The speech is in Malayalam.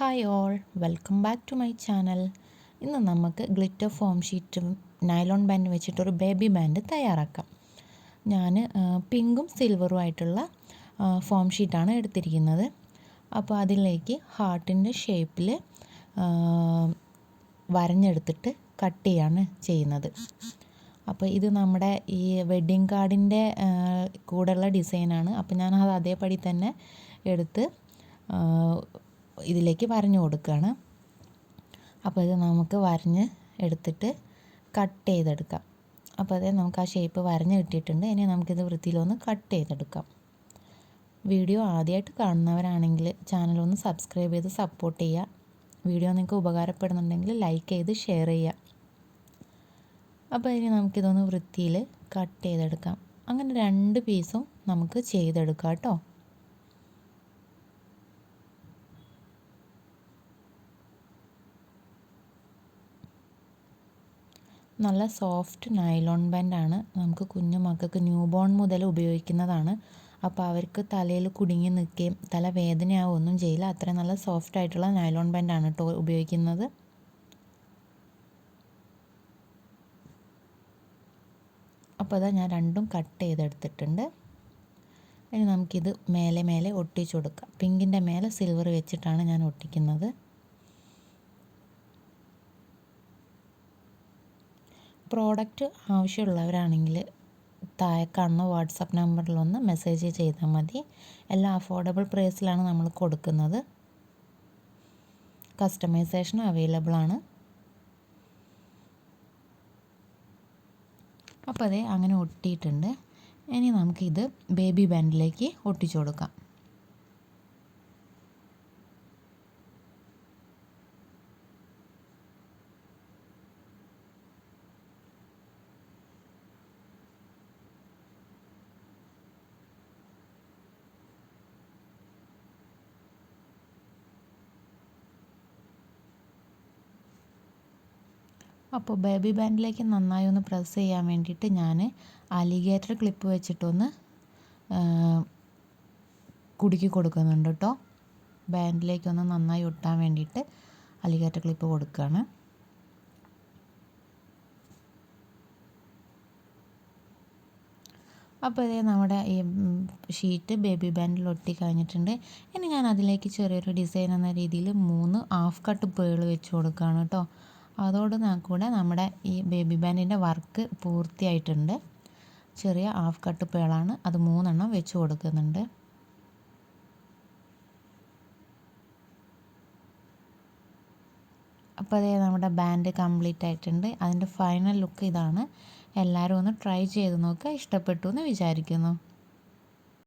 Hi all. Welcome back to my channel. ഇന്ന് നമുക്ക് ഗ്ലിറ്റർ ഫോം ഷീറ്റും നൈലോൺ ബാൻഡ് വെച്ചിട്ടൊരു ബേബി ബാൻഡ് തയ്യാറാക്കാം. ഞാൻ പിങ്കും സിൽവറും ആയിട്ടുള്ള ഫോം ഷീറ്റാണ് എടുത്തിരിക്കുന്നത്. അപ്പോൾ അതിലേക്ക് ഹാർട്ടിന്റെ ഷേപ്പിൽ വരഞ്ഞെടുത്തിട്ട് കട്ട് ചെയ്യാണ് ചെയ്യുന്നത്. അപ്പോൾ ഇത് നമ്മുടെ ഈ വെഡ്ഡിങ് കാർഡിന്റെ കൂടെയുള്ള ഡിസൈനാണ്. അപ്പോൾ ഞാൻ അത് അതേപടി തന്നെ എടുത്ത് ഇതിലേക്ക് വരഞ്ഞു കൊടുക്കുകയാണ്. അപ്പോൾ ഇത് നമുക്ക് വരഞ്ഞ് എടുത്തിട്ട് കട്ട് ചെയ്തെടുക്കാം. അപ്പോൾ അതേ നമുക്ക് ആ ഷേപ്പ് വരഞ്ഞ് കിട്ടിയിട്ടുണ്ട്. ഇനി നമുക്കിത് വൃത്തിയിലൊന്ന് കട്ട് ചെയ്തെടുക്കാം. വീഡിയോ ആദ്യമായിട്ട് കാണുന്നവരാണെങ്കിൽ ചാനലൊന്ന് സബ്സ്ക്രൈബ് ചെയ്ത് സപ്പോർട്ട് ചെയ്യുക. വീഡിയോ നിങ്ങൾക്ക് ഉപകാരപ്പെടുന്നുണ്ടെങ്കിൽ ലൈക്ക് ചെയ്ത് ഷെയർ ചെയ്യുക. അപ്പോൾ ഇനി നമുക്കിതൊന്ന് വൃത്തിയിൽ കട്ട് ചെയ്തെടുക്കാം. അങ്ങനെ രണ്ട് പീസും നമുക്ക് ചെയ്തെടുക്കാം കേട്ടോ. നല്ല സോഫ്റ്റ് നൈലോൺ ബാൻഡാണ് നമുക്ക് കുഞ്ഞു മക്കൾക്ക് ന്യൂ ബോൺ മുതൽ ഉപയോഗിക്കുന്നതാണ്. അപ്പോൾ അവർക്ക് തലയിൽ കുടുങ്ങി നിൽക്കുകയും തല വേദനയാവുകയൊന്നും ചെയ്യില്ല. അത്രയും നല്ല സോഫ്റ്റ് ആയിട്ടുള്ള നൈലോൺ ബാൻഡാണ് കേട്ടോ ഉപയോഗിക്കുന്നത്. അപ്പോൾ അതാ ഞാൻ രണ്ടും കട്ട് ചെയ്തെടുത്തിട്ടുണ്ട്. ഇനി നമുക്കിത് മേലെ മേലെ ഒട്ടിച്ചു കൊടുക്കാം. പിങ്കിന്റെ മേലെ സിൽവർ വെച്ചിട്ടാണ് ഞാൻ ഒട്ടിക്കുന്നത്. പ്രോഡക്റ്റ് ആവശ്യമുള്ളവരാണെങ്കിൽ താഴെ കാണുന്ന വാട്സപ്പ് നമ്പറിലൊന്ന് മെസ്സേജ് ചെയ്താൽ മതി. എല്ലാം അഫോർഡബിൾ പ്രൈസിലാണ് നമ്മൾ കൊടുക്കുന്നത്. കസ്റ്റമൈസേഷൻ അവൈലബിൾ ആണ്. അപ്പോൾ അതെ അങ്ങനെ ഒട്ടിയിട്ടുണ്ട്. ഇനി നമുക്കിത് ബേബി ബാൻഡിലേക്ക് ഒട്ടിച്ചു കൊടുക്കാം. അപ്പോൾ ബേബി ബാൻഡിലേക്ക് നന്നായി ഒന്ന് പ്രസ് ചെയ്യാൻ വേണ്ടിയിട്ട് ഞാൻ അലിഗേറ്റർ ക്ലിപ്പ് വെച്ചിട്ടൊന്ന് കുടുക്കി കൊടുക്കുന്നുണ്ട് കേട്ടോ. ബാൻഡിലേക്കൊന്ന് നന്നായി ഒട്ടാൻ വേണ്ടിയിട്ട് അലിഗേറ്റർ ക്ലിപ്പ് കൊടുക്കുകയാണ്. അപ്പോൾ ഇതേ നമ്മുടെ ഈ ഷീറ്റ് ബേബി ബാൻഡിൽ ഒട്ടി കഴിഞ്ഞിട്ടുണ്ട്. ഇനി ഞാൻ അതിലേക്ക് ചെറിയൊരു ഡിസൈൻ എന്ന രീതിയിൽ മൂന്ന് ഹാഫ് കട്ട് പേൾ വെച്ച് കൊടുക്കുകയാണ് കേട്ടോ. അതോട് കൂടെ നമ്മുടെ ഈ ബേബി ബാൻഡിന്റെ വർക്ക് പൂർത്തിയായിട്ടുണ്ട്. ചെറിയ ഹാഫ് കട്ട് പേളാണ് അത് മൂന്നെണ്ണം വെച്ച് കൊടുക്കുന്നുണ്ട്. അപ്പോൾ അതേ നമ്മുടെ ബാൻഡ് കംപ്ലീറ്റ് ആയിട്ടുണ്ട്. അതിന്റെ ഫൈനൽ ലുക്ക് ഇതാണ്. എല്ലാവരും ഒന്ന് ട്രൈ ചെയ്ത് നോക്കുക ഇഷ്ടപ്പെട്ടു എന്ന് വിചാരിക്കുന്നു.